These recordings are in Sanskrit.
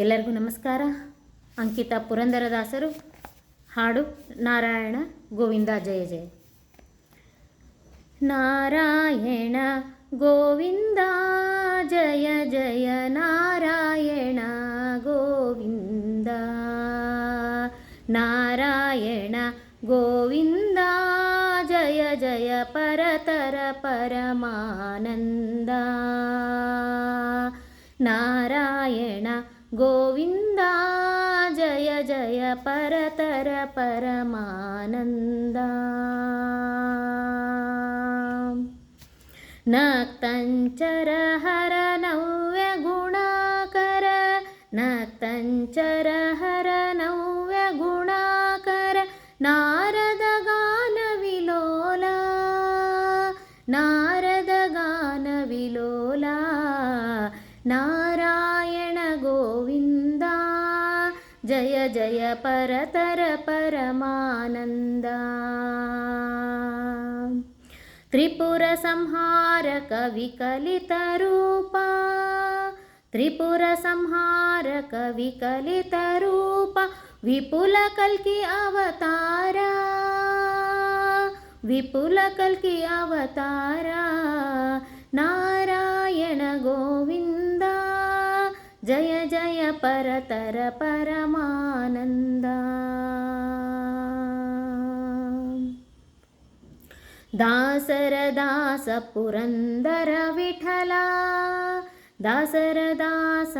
ಎಲ್ಲರಿಗೂ ನಮಸ್ಕಾರ. ಅಂಕಿತ ಪುರಂದರದಾಸರು, ಹಾಡು ನಾರಾಯಣ ಗೋವಿಂದ ಜಯ ಜಯ. ನಾರಾಯಣ ಗೋವಿಂದ ಜಯ ಜಯ, ನಾರಾಯಣ ಗೋವಿಂದ. ನಾರಾಯಣ ಗೋವಿಂದ ಜಯ ಜಯ, ಪರತರ ಪರಮಾನಂದ. ನಾರಾಯಣ ഗോവിന്ദ ജയ ജയ പരതര പരമാനന്ദ. നക്തഞ്ചര ഹര നവ്യ ഗുണാകര. നക്തഞ്ചര ഹര നവ്യ ഗുണാകര. നാരദ ഗാന വിലോല. നാരദ ഗാന വിലോല. നാരായ जय जय परतर परमानन्द। त्रिपुरसंहारकविकलितरूपा। कविकलितरूपा विपुलकल्कि अवतारा। विपुलकल्कि अवतारा। नारायण गोविन्दा। जय जय परतर परमानन्द। दासर दास पुरन्दरविठला दासरदास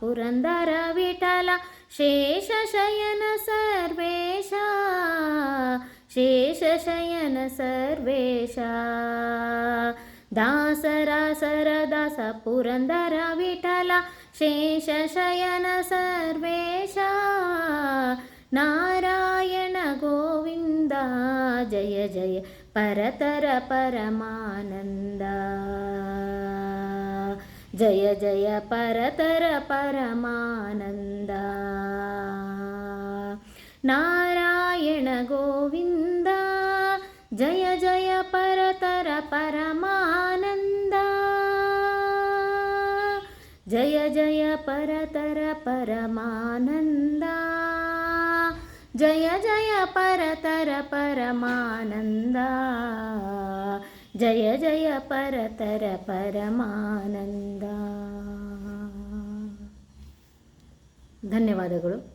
पुरन्दरविठला शेषशयन सर्वेशा। शेषशयन सर्वेशा। दासरा सरदास पुरन्दर विठला शेषशयन सर्वेशा। नारायण गोविन्द जय जय परतर परमानन्द। जय जय परतर परमानन्द। ಜಯ ಜಯ ಪರತರ ಪರಮಾನಂದ ಜಯ ಜಯ ಪರತರ ಪರಮಾನಂದ ಜಯ ಜಯ ಪರತರ ಪರಮಾನಂದ ಜಯ ಜಯ ಪರತರ ಪರಮಾನಂದ ಧನ್ಯವಾದಗಳು